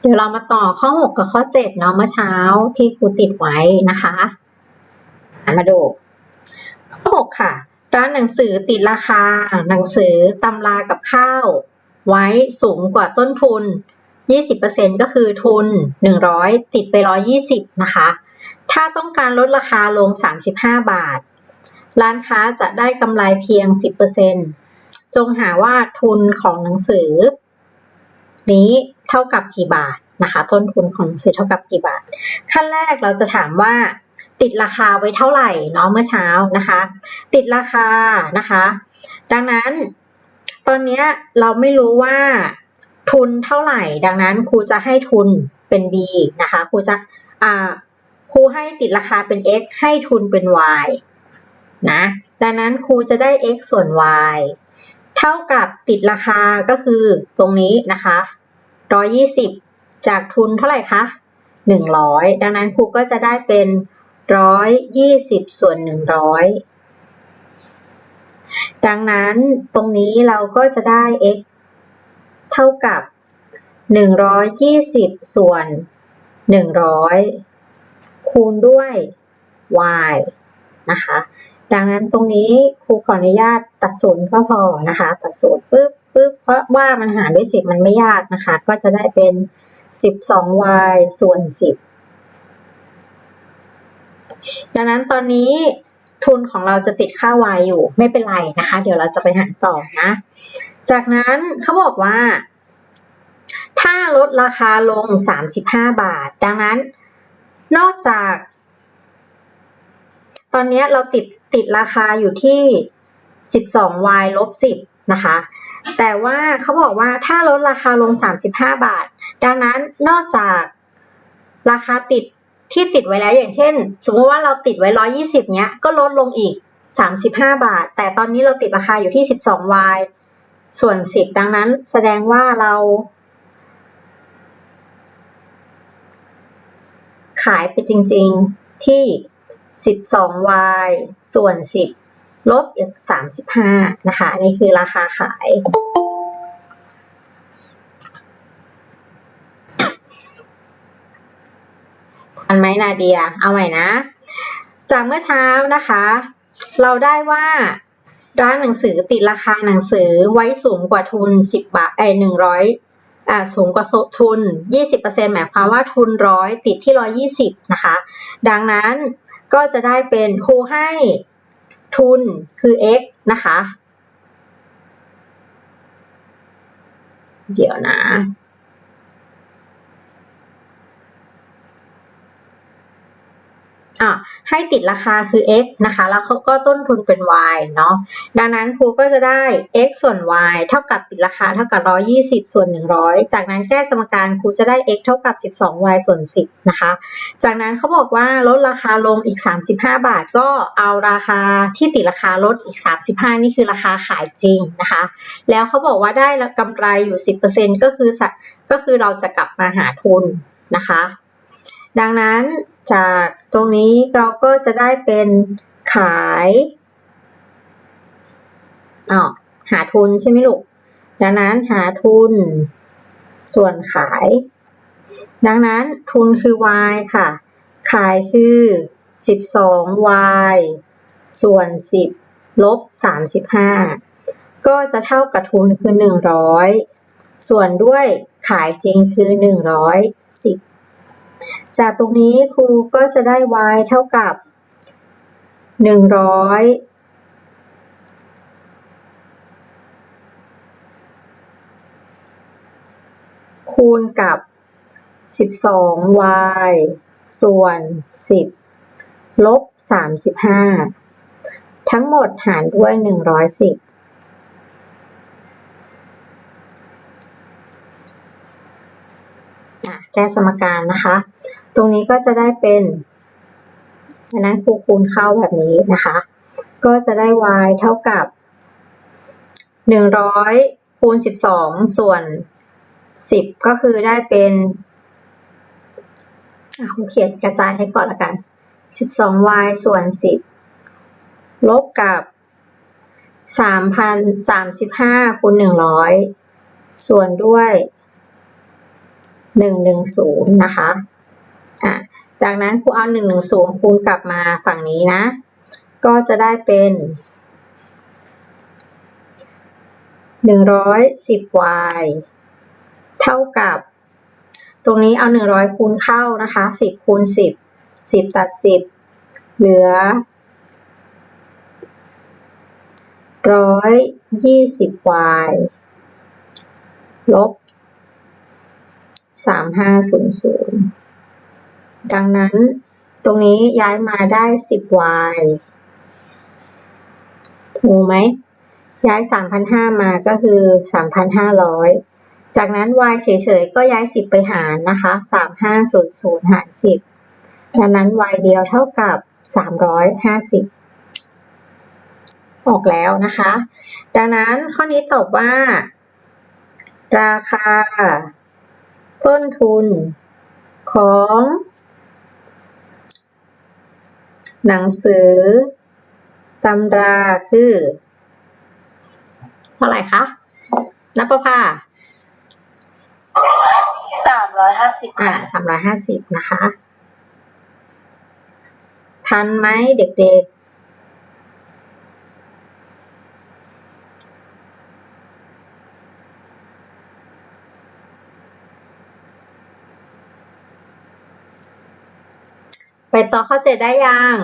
เดี๋ยวเรามาต่อข้อ 6 กับข้อ 7 เนาะเมื่อเช้าที่ครูติดไว้นะคะอะมาดูข้อ 6 ค่ะ ร้านหนังสือติดราคา หนังสือตำรากับข้าว ไว้สูงกว่าต้นทุน 20%ก็คือทุน 100 ติดไป 120 นะคะ ถ้าต้องการลดราคาลง 35 บาท ร้านค้าจะได้กำไรเพียง 10%จงหาว่าทุนของหนังสือ นี้เท่ากับกี่บาทนะคะ ต้นทุนของหนังสือเท่ากับกี่บาท ขั้นแรกเราจะถามว่า ติดราคาไว้เท่าไหร่เนาะเมื่อเช้านะคะ ติดราคานะคะ ดังนั้นตอนนี้เราไม่รู้ว่าทุนเท่าไหร่ ดังนั้นครูจะให้ทุนเป็น b นะคะครูจะอ่าครูให้ติดราคาเป็น x ให้ทุนเป็น y นะดังนั้นครูจะได้ x ส่วน y เท่ากับติดราคาก็คือตรงนี้นะคะ 120จากทุนเท่าไหร่คะ100ดังนั้นครูก็จะได้เป็น120ส่วน100ดังนั้นตรงนี้เราก็จะได้ x เท่ากับ 120 ส่วน 100 คูณด้วย y นะคะ ดังนั้นตรงนี้ครูขออนุญาตตัดศูนย์ก็พอนะคะ ตัดศูนย์ปุ๊บ ปุ๊บเพราะว่ามันหารด้วย10 มันไม่ยากนะคะ ก็จะได้เป็น 12y ส่วน 10 ดังนั้นตอนนี้ทุนของเราจะติดค่า y อยู่ไม่เป็นไรนะคะ เดี๋ยวเราจะไปหารต่อนะ จากนั้นเขาบอกว่า ถ้าลดราคาลง 35 บาท ดังนั้น นอกจาก ตอนนี้เราติดติดราคาอยู่ที่ 12y ลบ 10 นะคะ แต่ว่าเขาบอกว่าถ้าลดราคาลง 35 บาท ดังนั้นนอกจากราคาติดที่ติดไว้แล้วอย่างเช่น สมมติว่าเราติดไว้ 120 เนี้ยก็ลดลงอีก 35 บาท แต่ตอนนี้เราติดราคาอยู่ที่ 12y ส่วน 10 ดังนั้นแสดงว่าเรา ขายไปจริงๆที่ 12y ส่วน 10 ลบอีก35นะคะอันนี้คือราคาขาย อันไหมนาเดีย เอาใหม่นะ จากเมื่อเช้านะคะ เราได้ว่าร้านหนังสือติดราคาหนังสือไว้สูงกว่าทุน 10 บาทเอ้หนึ่งร้อยอ่าสูงกว่าทุน 20%หมายความว่าทุนร้อยติดที่ 120 นะคะ ดังนั้นก็จะได้เป็นครูให้ ทุนคือ x นะคะ เดี๋ยวนะ อะให้ติดราคาคือ x นะคะ แล้วเขาก็ต้นทุนเป็น y เนาะดังนั้นครูก็จะได้ x ส่วน y เท่ากับติดราคาเท่ากับ 120 ส่วน 100 จากนั้นแก้สมการครูจะได้ x เท่ากับ 12y ส่วน 10 นะคะ จากนั้นเขาบอกว่าลดราคาลงอีก 35 บาท ก็เอาราคาที่ติดราคาลดอีก 35 นี่คือราคาขายจริงนะคะ แล้วเขาบอกว่าได้กำไรอยู่ 10%ก็คือก็คือเราจะกลับมาหาทุนนะคะ ดังนั้น จากตรงนี้เราก็จะได้เป็นขายอ๋อหาทุนใช่ไหมลูก ดังนั้นหาทุนส่วนขาย ดังนั้นทุนคือ y ค่ะ ขายคือ 12y ส่วน 10 ลบ 35 ก็จะเท่ากับทุนคือ 100 ส่วนด้วยขายจริงคือ 110 จากตรงนี้ครูก็จะได้ y เท่ากับ 100 คูณกับ 12y ส่วน 10 ลบ 35 ทั้งหมดหารด้วย 110 แก้สมการนะคะ ตรงนี้ก็จะได้เป็นฉะนั้นครูคูณเข้าแบบนี้นะคะ ก็จะได้ y เท่ากับ 100คูณ12 ส่วน 10 ก็คือได้เป็นคูเขียนกระจายให้ก่อนละกัน 12y ส่วน 10 ลบกับ3,035คูณ100 ส่วนด้วย หนึ่งหนึ่งศูนย์นะคะอะจากนั้นครูเอาหนึ่งหนึ่งศูนย์คูณกลับมาฝั่งนี้นะ ก็จะได้เป็นหนึ่งร้อยสิบ y เท่ากับ ตรงนี้เอาหนึ่งร้อยคูณเข้านะคะสิบคูณสิบสิบตัดสิบเหลือร้อยยี่สิบ y ลบ สามห้าศูนย์ศูนย์ดังนั้นตรงนี้ย้ายมาได้สิบ y งูกไหม ย้ายสามพันห้ามาก็คือสามพันห้าร้อยจากนั้น y เฉยๆ ก็ย้ายสิบไปหารนะคะสามห้าศูนย์ศูนย์หารสิบดังนั้น y เดียวเท่ากับสามร้อยห้าสิบออกแล้วนะคะ ดังนั้นข้อนี้ตอบว่า ราคา ต้นทุนของ หนังสือตำราคือ เท่าไหร่คะนับประภาสามร้อยห้าสิบอ่าสามร้อยห้าสิบนะคะ ทันไหมเด็กๆ ต่อข้อเจ็ดได้ยัง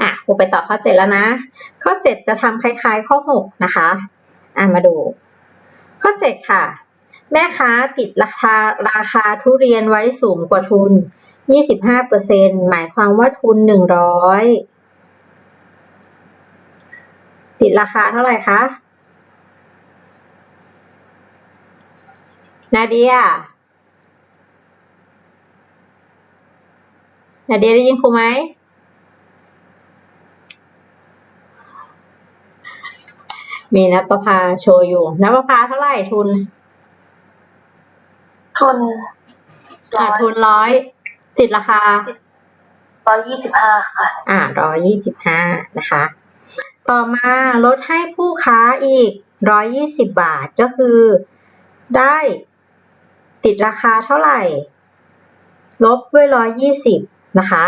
อะครูไปต่อข้อ 7 แล้วนะ ข้อ 7 จะทำคล้าย ๆ ข้อ 6 นะคะ อะมาดู ข้อ 7 ค่ะ แม่ค้าติดราคาราคาทุเรียนไว้สูงกว่าทุน 25%หมายความว่าทุน 100 ติดราคาเท่าไหร่คะนาเดียนาเดียได้ยินครูไหมมีนับประพาโชว์อยู่นับประพาเท่าไหร่ทุน ทุนร้อ่าอยทุนร้อยติดราคาร้อยยี่สิบห้าค่ะ อ่าร้อยยี่สิบห้านะคะ ต่อมาลดให้ผู้ค้าอีกร้อยยี่สิบาทก็คือ ได้ติดราคาเท่าไหร่ ลบด้วยร้อยยี่สิบนะคะ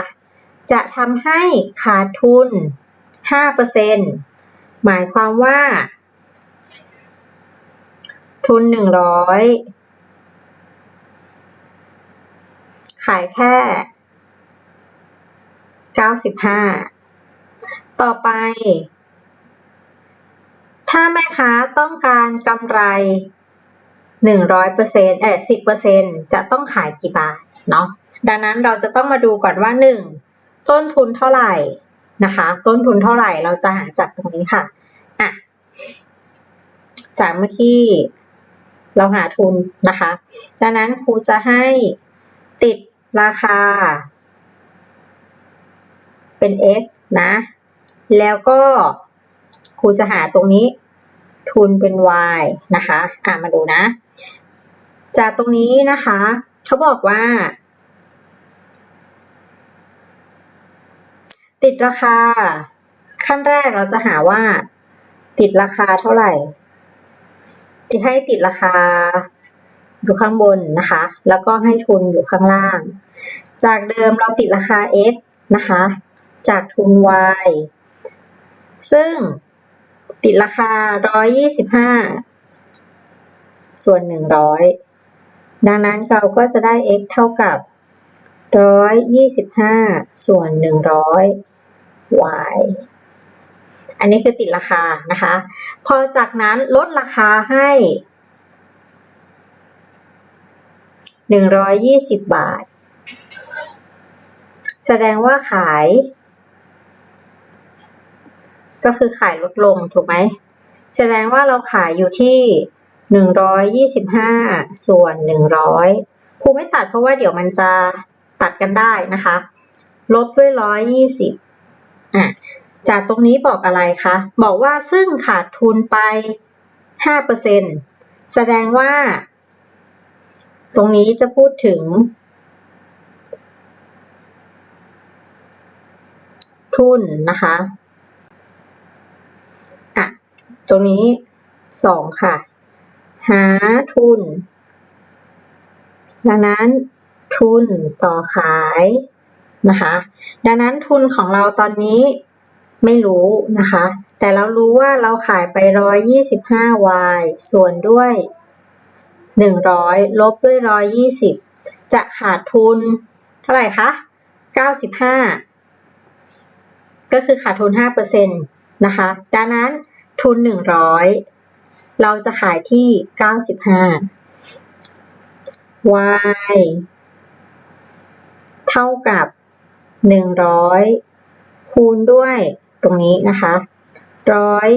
จะทำให้ขาดทุนห้าเปอร์เซ็นหมายความว่า ทุนหนึ่งร้อยขายแค่ 95 ต่อไป ถ้าแม่ค้าต้องการกำไร 100%เอ่อ10%จะต้องขายกี่บาทเนาะดังนั้นเราจะต้องมาดูก่อนว่า 1. ต้นทุนเท่าไหร่นะคะ ต้นทุนเท่าไหร่เราจะหาจากตรงนี้ค่ะอะจากเมื่อกี้เราหาทุนนะคะ ดังนั้นครูจะให้ติดราคา เป็น x นะ แล้วก็ครูจะหาตรงนี้ ทุนเป็น y นะคะอ่ามาดูนะ จากตรงนี้นะคะเขาบอกว่า ติดราคา ขั้นแรกเราจะหาว่า ติดราคาเท่าไหร่ จะให้ติดราคาอยู่ข้างบนนะคะ แล้วก็ให้ทุนอยู่ข้างล่าง จากเดิมเราติดราคา x นะคะ จากทุน y ซึ่ง ติดราคา125ส่วน100ดังนั้นเราก็จะได้ x เท่ากับ125ส่วน100 y อันนี้คือติดราคานะคะ พอจากนั้นลดราคาให้120บาท แสดงว่าขาย ก็คือขายลดลงถูกไหมแสดงว่าเราขายอยู่ที่ 125 ส่วน 100ครูไม่ตัดเพราะว่าเดี๋ยวมันจะตัดกันได้นะคะ ลบด้วย 120อะจากตรงนี้บอกอะไรคะ บอกว่าซึ่งขาดทุนไป 5%แสดงว่า ตรงนี้จะพูดถึง ทุนนะคะอะ ตรงนี้สองค่ะ หาทุน ดังนั้นทุนต่อขายนะคะ ดังนั้นทุนของเราตอนนี้ไม่รู้นะคะ แต่เรารู้ว่าเราขายไป 125y ส่วนด้วย 100 ลบด้วย 120 จะขาดทุนเท่าไหร่คะ 95 ก็คือขาดทุน 5%นะคะ ดังนั้น ทุน100เราจะขายที่95 y เท่ากับ100คูณด้วยตรงนี้นะคะร้อย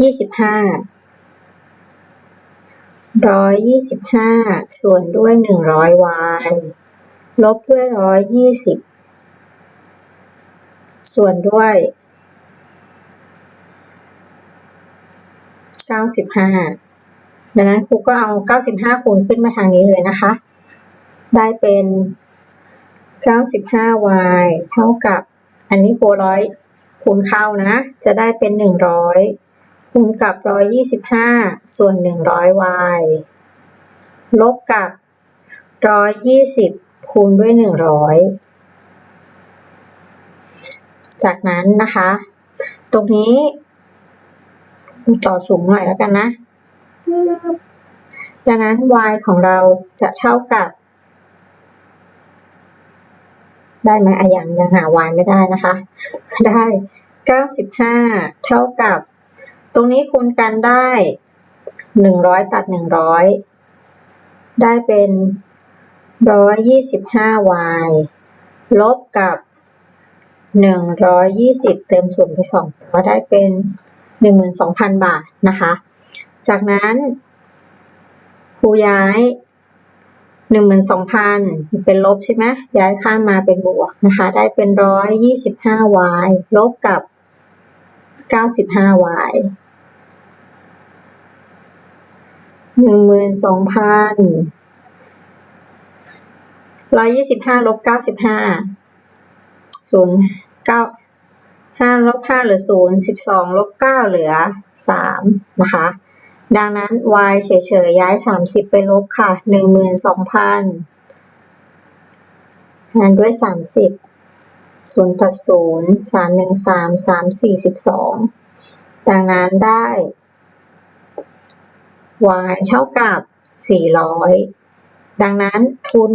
ยี่สิบห้าร้อยยี่สิบห้าส่วนด้วยหนึ่งร้อยวายลบด้วยร้อยยี่สิบ ส่วนด้วยเก้าสิบห้าดังนั้นครูก็เอาเก้าสิบห้าคูณขึ้นมาทางนี้เลยนะคะ ได้เป็น 95y เท่ากับ อันนี้ครูร้อยคูณเข้านะ จะได้เป็น100คูณกับ125ส่วน 100y ลบกับ120คูณด้วย100 จากนั้นนะคะ ตรงนี้ต่อสูงหน่อยแล้วกันนะ ดังนั้น y ของเราจะเท่ากับ ได้ไหมอะยังยังหา y ไม่ได้นะคะ ได้ 95 เท่ากับ ตรงนี้คูณกันได้ 100 ตัด 100 ได้เป็น 125y ลบกับ 120เติมส่วนไป2ก็ได้เป็น12,000บาทนะคะ จากนั้นครูย้ายหนึ่งหมื่นสองพันเป็นลบใช่ไหมย้ายข้ามมาเป็นบวกนะคะ ได้เป็นร้อยยี่สิบห้า y ลบกับเก้าสิบห้า y หนึ่งหมื่นสองพันร้อยยี่สิบห้าลบเก้าสิบห้าศูนย์ เก้าห้าลบห้าเหลือศูนย์สิบสองลบเก้าเหลือสามนะคะ ดังนั้น y เฉยๆย้าย30ไปลบค่ะ12,000หมื่นสองพันหารด้วย30ศูนย์ตัดศูนย์สามหนึ่งสามสามสี่สิบสองดังนั้นได้ y เท่ากับ 400 ดังนั้นทุน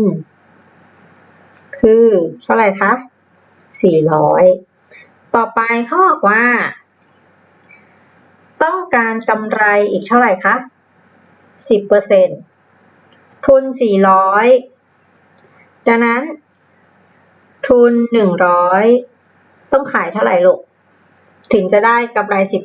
คือเท่าไหร่คะ 400 ต่อไปเขาบอกว่า ต้องการกำไรอีกเท่าไหร่คะ10%ทุน 400 ดังนั้น ทุน 100 ต้องขายเท่าไหร่ลูก ถึงจะได้กำไร 10%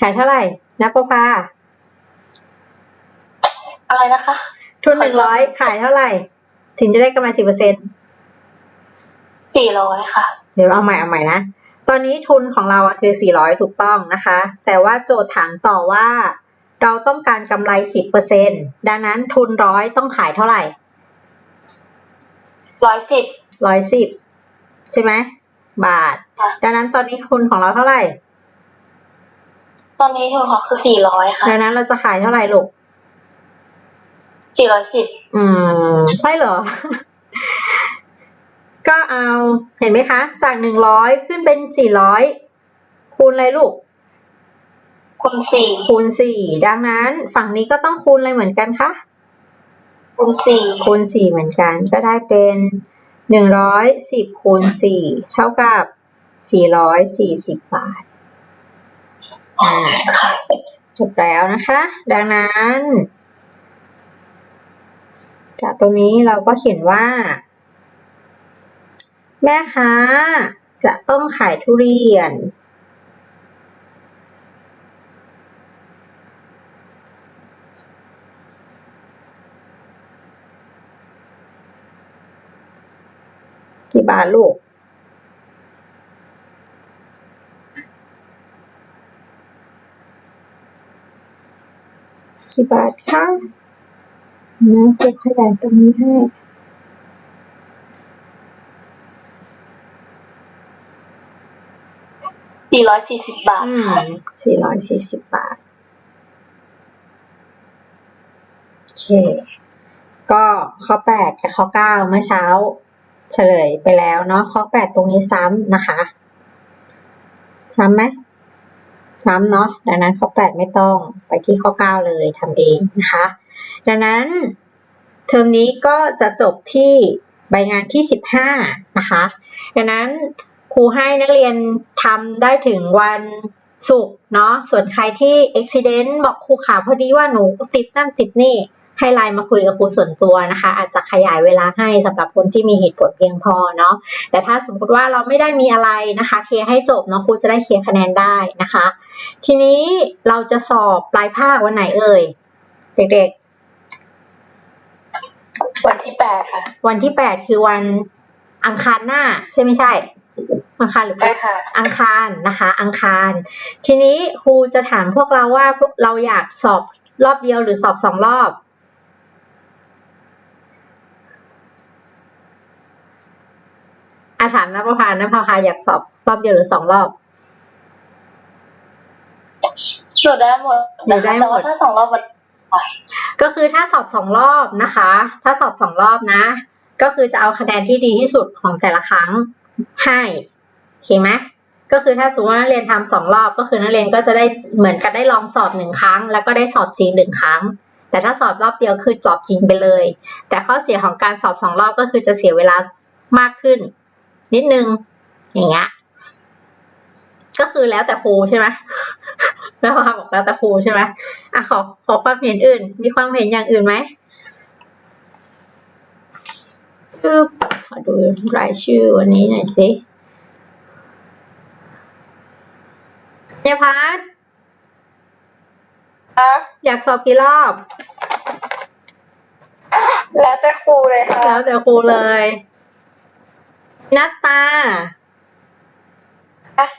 ขายเท่าไหร่นะปภา อะไรนะคะ ทุน100ขายเท่าไหร่ ถึงจะได้กำไร10%สี่ร้อยค่ะ เดี๋ยวเอาใหม่เอาใหม่นะ ตอนนี้ทุนของเราอะคือ400ถูกต้องนะคะ แต่ว่าโจทย์ถามต่อว่า เราต้องการกำไร10%ดังนั้นทุนร้อยต้องขายเท่าไหร่ร้อยสิบร้อยสิบใช่ไหมบาทค่ะดังนั้นตอนนี้ทุนของเราเท่าไหร่ ตอนนี้ทุนของคือสี่ร้อยค่ะ ดังนั้นเราจะขายเท่าไหร่ลูก สี่ร้อยสิบอืม ใช่เหรอ ก็เอาเห็นไหมคะ จากหนึ่งร้อยขึ้นเป็นสี่ร้อยคูณอะไรลูก คูณสี่คูณสี่ดังนั้น ฝั่งนี้ก็ต้องคูณอะไรเหมือนกันคะคูณสี่คูณสี่เหมือนกัน ก็ได้เป็นหนึ่งร้อยสิบคูณสี่เท่ากับสี่ร้อยสี่สิบบาทอ่าค่ะจบแล้วนะคะ ดังนั้น จากตรงนี้เราก็เขียนว่า แม่ค้าจะต้องขายทุเรียน กี่บาทลูกกี่บาทคะ นะจะขยายตรงนี้ให้สี่ร้อยสี่สิบบาทอืมสี่ร้อยสี่สิบบาท โอเค ก็ข้อแปดกับข้อเก้าเมื่อเช้า เฉลยไปแล้วเนาะข้อแปดตรงนี้ซ้ำนะคะ ซ้ำไหม ซ้ำเนาะดังนั้นข้อแปดไม่ต้องไปที่ข้อเก้าเลยทำเองนะคะ ดังนั้นเทอมนี้ก็จะจบที่ใบงานที่สิบห้านะคะ ดังนั้นครูให้นักเรียนทำได้ถึงวันศุกร์เนาะส่วนใครที่ accident บอกครูขาพอดีว่าหนูติดนั่นติดนี่ ให้ไลน์มาคุยกับครูส่วนตัวนะคะ อาจจะขยายเวลาให้สำหรับคนที่มีเหตุผลเพียงพอเนาะแต่ถ้าสมมติว่าเราไม่ได้มีอะไรนะคะเคลียร์ให้จบเนาะครูจะได้เคลียร์คะแนนได้นะคะ ทีนี้เราจะสอบปลายภาควันไหนเอ่ยเด็กวันที่แปดค่ะๆวันที่8คือวันอังคารหน้า ใช่ไม่ใช่อังคารหรือพุใช่ธค่ะอังคารนะคะ อังคาร ทีนี้ครูจะถามพวกเราว่าพวกเราอยากสอบรอบเดียวหรือสอบสองรอบ อาถามนภพานะภาพาอยากสอบรอบเดียวหรือสองรอบ หนูได้หมดหนูได้หมดแต่ว่าถ้าสองรอบมันก็คือถ้าสอบสองรอบนะคะ ถ้าสอบสองรอบนะ ก็คือจะเอาคะแนนที่ดีที่สุดของแต่ละครั้งให้โอเคไหมก็คือถ้าสมมติว่านักเรียนทำสองรอบก็คือนักเรียนก็จะได้เหมือนกันได้ลองสอบหนึ่งครั้ง แล้วก็ได้สอบจริงหนึ่งครั้ง แต่ถ้าสอบรอบเดียวคือสอบจริงไปเลย แต่ข้อเสียของการสอบสองรอบก็คือจะเสียเวลามากขึ้น นิดนึง อย่างเงี้ยก็คือแล้วแต่ครูใช่ไหมแล้วพาบอกแล้วแต่ครูใช่ไหมอะขอขอความเห็นอื่น มีความเห็นอย่างอื่นไหมปึ๊บขอดูรายชื่อวันนี้หน่อยสิเนยพัทครับอยากสอบกี่รอบ แล้วแต่ครูเลยค่ะ แล้วแต่ครูเลย นัตตา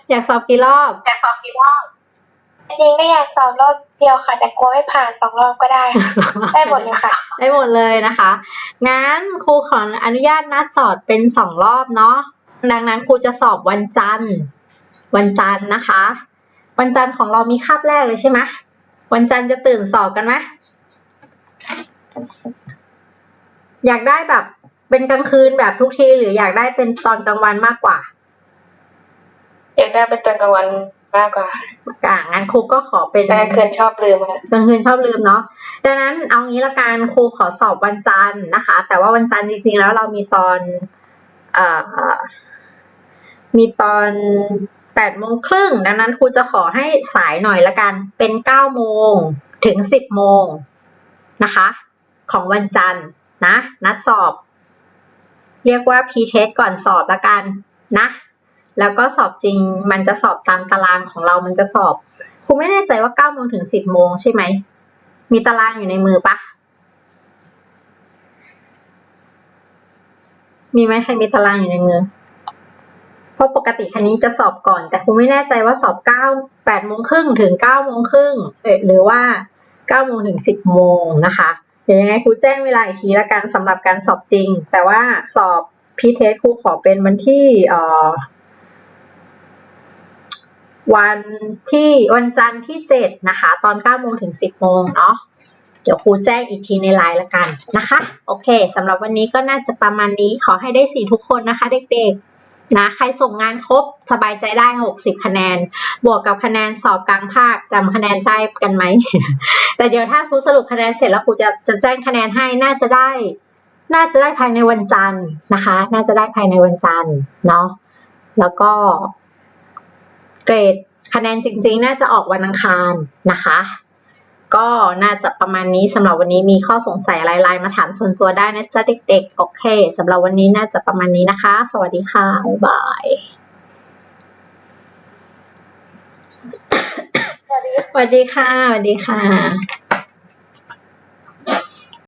อยากสอบกี่รอบ อยากสอบกี่รอบจริงๆก็อยากสอบรอบเดียวค่ะ แต่กลัวไม่ผ่านสองรอบก็ได้ค่ะได้หมดเลยค่ะ ได้หมดเลยนะคะ งั้นครูขออนุญาตนัดสอบเป็นสองรอบเนาะ ดังนั้นครูจะสอบวันจันทร์ วันจันทร์นะคะ วันจันทร์ของเรามีคาบแรกเลยใช่ไหมวันจันทร์จะตื่นสอบกันไหมอยากได้แบบ เป็นกลางคืนแบบทุกทีหรืออยากได้เป็นตอนกลางวันมากกว่า อยากได้เป็นตอนกลางวันมากกว่าอ่างั้นครูก็ขอเป็นแต่กลางคืนชอบลืมค่ะกลางคืนชอบลืมเนาะดังนั้นเอางี้ละกันครูขอสอบวันจันทร์นะคะ แต่ว่าวันจันทร์จริงๆแล้วเรามีตอนเอ่อมีตอนแปดโมงครึ่งดังนั้นครูจะขอให้สายหน่อยละกัน เป็นเก้าโมงถึงสิบโมงนะคะ ของวันจันทร์นะ นัดสอบ เรียกว่า p-test ก่อนสอบละกันนะ แล้วก็สอบจริงมันจะสอบตามตารางของเรามันจะสอบครูไม่แน่ใจว่าเก้าโมงถึงสิบโมงใช่ไหม มีตารางอยู่ในมือปะ มีไหมใครมีตารางอยู่ในมือ เพราะปกติคันนี้จะสอบก่อน แต่ครูไม่แน่ใจว่าสอบเก้าแปดโมงครึ่งถึงเก้าโมงครึ่งเอหรือว่าเก้าโมงถึงสิบโมงนะคะ เดี๋ยวยังไงครูแจ้งเวลาอีกทีละกันสำหรับการสอบจริง แต่ว่าสอบพีเทสครูขอเป็นวันที่วันที่วันจันทร์ที่เจ็ดนะคะ ตอนเก้าโมงถึงสิบโมงเนาะเดี๋ยวครูแจ้งอีกทีในไลน์ละกันนะคะ โอเคสำหรับวันนี้ก็น่าจะประมาณนี้ขอให้ได้สี่ทุกคนนะคะเด็กๆ นะใครส่งงานครบสบายใจได้หกสิบคะแนน บวกกับคะแนนสอบกลางภาคจำคะแนนได้กันไหม แต่เดี๋ยวถ้าครูสรุปคะแนนเสร็จแล้วครูจะจะแจ้งคะแนนให้น่าจะได้ น่าจะได้ภายในวันจันทร์นะคะ น่าจะได้ภายในวันจันทร์เนาะแล้วก็ เกรดคะแนนจริง ๆ น่าจะออกวันอังคารนะคะ ก็น่าจะประมาณนี้สำหรับวันนี้มีข้อสงสัยอะไรไลน์มาถามส่วนตัวได้นะจ๊ะเด็ก ๆ โอเคสำหรับวันนี้น่าจะประมาณนี้นะคะ สวัสดีค่ะบ๊ายบายสวัสดีสวัสดีค่ะสวัสดีค่ะ